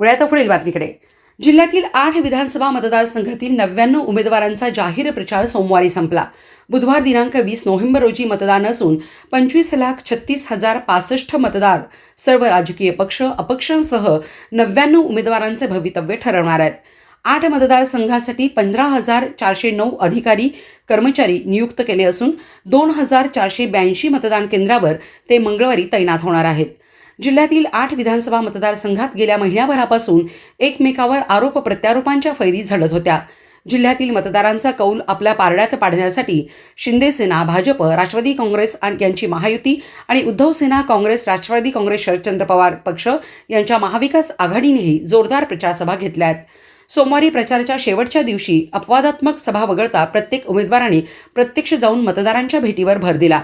वळ्यात पुढील बातमीकडे. जिल्ह्यातील आठ विधानसभा मतदारसंघातील नव्याण्णव उमेदवारांचा जाहीर प्रचार सोमवारी संपला. बुधवार दिनांक वीस नोव्हेंबर रोजी मतदान असून पंचवीस लाख छत्तीस हजार पासष्ट मतदार सर्व राजकीय पक्ष अपक्षांसह नव्याण्णव उमेदवारांचे भवितव्य ठरवणार आहेत. आठ मतदारसंघासाठी पंधरा हजार चारशे नऊ अधिकारी कर्मचारी नियुक्त केले असून दोन हजार चारशे ब्याऐंशी मतदान केंद्रावर ते मंगळवारी तैनात होणार आहेत. जिल्ह्यातील आठ विधानसभा मतदारसंघात गेल्या महिन्याभरापासून एकमेकावर आरोप प्रत्यारोपांच्या फैरी झडत होत्या. जिल्ह्यातील मतदारांचा कौल आपल्या पारड्यात पाडण्यासाठी शिंदेसेना भाजप राष्ट्रवादी काँग्रेस आणि यांची महायुती आणि उद्धव सेना काँग्रेस राष्ट्रवादी काँग्रेस शरदचंद्र पवार पक्ष यांच्या महाविकास आघाडीनेही जोरदार प्रचारसभा घेतल्या आहेत सोमवारी प्रचाराच्या शेवटच्या दिवशी अपवादात्मक सभा वगळता प्रत्येक उमेदवाराने प्रत्यक्ष जाऊन मतदारांच्या भेटीवर भर दिला.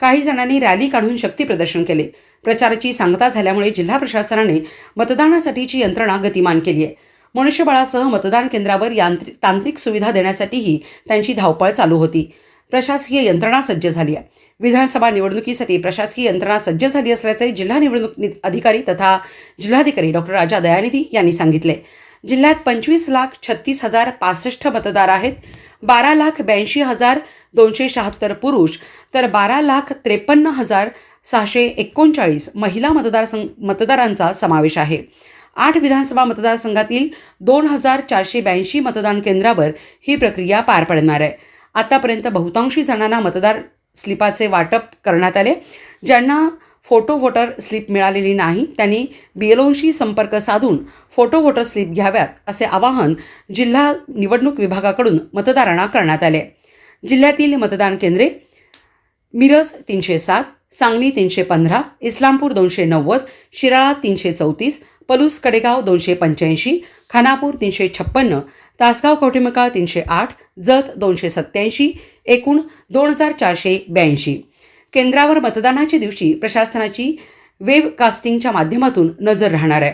काही जणांनी रॅली काढून शक्तीप्रदर्शन केले. प्रचाराची सांगता झाल्यामुळे जिल्हा प्रशासनाने मतदानासाठीची यंत्रणा गतिमान केली आहे. मनुष्यबळासह मतदान केंद्रावर यांत्रिक तांत्रिक सुविधा देण्यासाठीही त्यांची धावपळ चालू होती. प्रशासकीय यंत्रणा सज्ज झाली आहे. विधानसभा निवडणुकीसाठी प्रशासकीय यंत्रणा सज्ज झाली असल्याचे जिल्हा निवडणूक नि- अधिकारी तथा जिल्हाधिकारी डॉक्टर राजा दयानिधी यांनी सांगितले. जिल्ह्यात पंचवीस लाख छत्तीस हजार पासष्ट मतदार आहेत. बारा लाख ब्याऐंशी हजार दोनशे शहात्तर पुरुष तर बारा लाख त्रेपन्न हजार सहाशे एकोणचाळीस महिला मतदारसंघ मतदारांचा समावेश आहे. आठ विधानसभा मतदारसंघातील दोन हजार चारशे ब्याऐंशी मतदान केंद्रावर ही प्रक्रिया पार पडणार आहे. आतापर्यंत बहुतांशी जणांना मतदार स्लिपाचे वाटप करण्यात आले ज्यांना फोटो वोटर स्लिप मिळालेली नाही. त्यांनी बीएलओंशी संपर्क साधून फोटो वोटर स्लिप घ्याव्यात असे आवाहन जिल्हा निवडणूक विभागाकडून मतदारांना करण्यात आले. जिल्ह्यातील मतदान केंद्रे मिरज तीनशे सात सांगली तीनशे पंधरा इस्लामपूर दोनशे नव्वद शिराळा तीनशे चौतीस पलूस कडेगाव दोनशे पंच्याऐंशी खानापूर तीनशे छप्पन्न तासगाव कवठेमकाळ तीनशे आठ जत दोनशे सत्याऐंशी एकूण दोन हजार चारशे ब्याऐंशी. केंद्रावर मतदानाच्या दिवशी प्रशासनाची वेब कास्टिंगच्या माध्यमातून नजर राहणार आहे.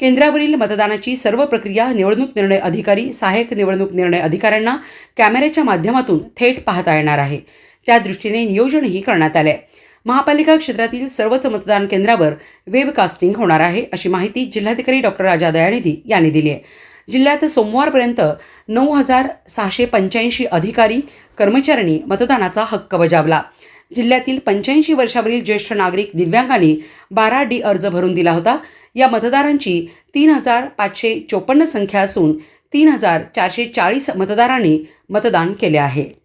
केंद्रावरील मतदानाची सर्व प्रक्रिया निवडणूक निर्णय अधिकारी सहाय्यक निवडणूक निर्णय अधिकाऱ्यांना कॅमेऱ्याच्या माध्यमातून थेट पाहता येणार आहे. त्या दृष्टीने नियोजनही करण्यात आले आहे महापालिका क्षेत्रातील सर्वच मतदान केंद्रावर वेबकास्टिंग होणार आहे अशी माहिती जिल्हाधिकारी डॉक्टर राजा दयानिधी यांनी दिली आहे. जिल्ह्यात सोमवारपर्यंत नऊ हजार सहाशे पंच्याऐंशी अधिकारी कर्मचाऱ्यांनी मतदानाचा हक्क बजावला. जिल्ह्यातील पंच्याऐंशी वर्षावरील ज्येष्ठ नागरिक दिव्यांगांनी बारा डी अर्ज भरून दिला होता. या मतदारांची तीन हजार पाचशे चोपन्न संख्या असून तीन हजार चारशे चाळीस मतदारांनी मतदान केले आहे.